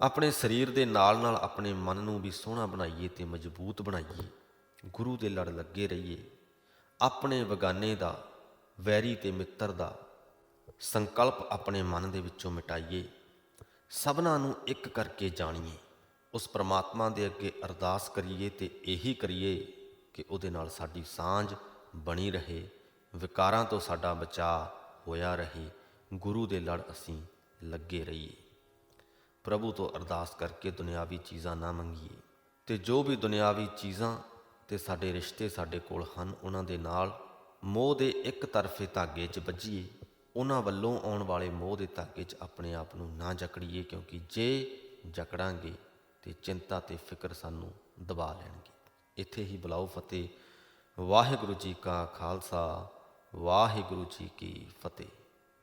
ਆਪਣੇ ਸਰੀਰ ਦੇ ਨਾਲ ਨਾਲ ਆਪਣੇ ਮਨ ਨੂੰ ਵੀ ਸੋਹਣਾ ਬਣਾਈਏ ਤੇ ਮਜ਼ਬੂਤ ਬਣਾਈਏ, ਗੁਰੂ ਦੇ ਲੜ ਲੱਗੇ ਰਹੀਏ, ਆਪਣੇ ਬਗਾਨੇ ਦਾ, ਵੈਰੀ ਤੇ ਮਿੱਤਰ ਦਾ ਸੰਕਲਪ ਆਪਣੇ ਮਨ ਦੇ ਵਿੱਚੋਂ ਮਿਟਾਈਏ, ਸਭਨਾਂ ਨੂੰ ਇੱਕ ਕਰਕੇ ਜਾਣੀਏ, ਉਸ ਪ੍ਰਮਾਤਮਾ ਦੇ ਅੱਗੇ ਅਰਦਾਸ ਕਰੀਏ ਤੇ ਇਹੀ ਕਰੀਏ ਕਿ ਉਹਦੇ ਨਾਲ ਸਾਡੀ ਸਾਂਝ ਬਣੀ ਰਹੇ, ਵਿਕਾਰਾਂ ਤੋਂ ਸਾਡਾ ਬਚਾਅ ਹੋਇਆ ਰਹੇ, ਗੁਰੂ ਦੇ ਲੜ ਅਸੀਂ ਲੱਗੇ ਰਹੀਏ। ਪ੍ਰਭੂ ਤੋਂ ਅਰਦਾਸ ਕਰਕੇ ਦੁਨਿਆਵੀ ਚੀਜ਼ਾਂ ਨਾ ਮੰਗੀਏ ਤੇ ਜੋ ਵੀ ਦੁਨਿਆਵੀ ਚੀਜ਼ਾਂ ਤੇ ਸਾਡੇ ਰਿਸ਼ਤੇ ਸਾਡੇ ਕੋਲ ਹਨ, ਉਹਨਾਂ ਦੇ ਨਾਲ ਮੋਹ ਦੇ ਇੱਕ ਤਰਫੇ ਧਾਗੇ 'ਚ ਵੱਜੀਏ। ਉਹਨਾਂ ਵੱਲੋਂ ਆਉਣ ਵਾਲੇ ਮੋਹ ਦੇ ਧਾਗੇ 'ਚ ਆਪਣੇ ਆਪ ਨੂੰ ਨਾ ਜਕੜੀਏ, ਕਿਉਂਕਿ ਜੇ ਜਕੜਾਂਗੇ ਤੇ ਚਿੰਤਾ ਤੇ ਫਿਕਰ ਸਾਨੂੰ ਦਬਾ ਲੈਣਗੇ। ਇੱਥੇ ਹੀ ਬੁਲਾਓ ਫਤਿਹ। ਵਾਹਿਗੁਰੂ ਜੀ ਕਾ ਖਾਲਸਾ, ਵਾਹਿਗੁਰੂ ਜੀ ਕੀ ਫਤਿਹ।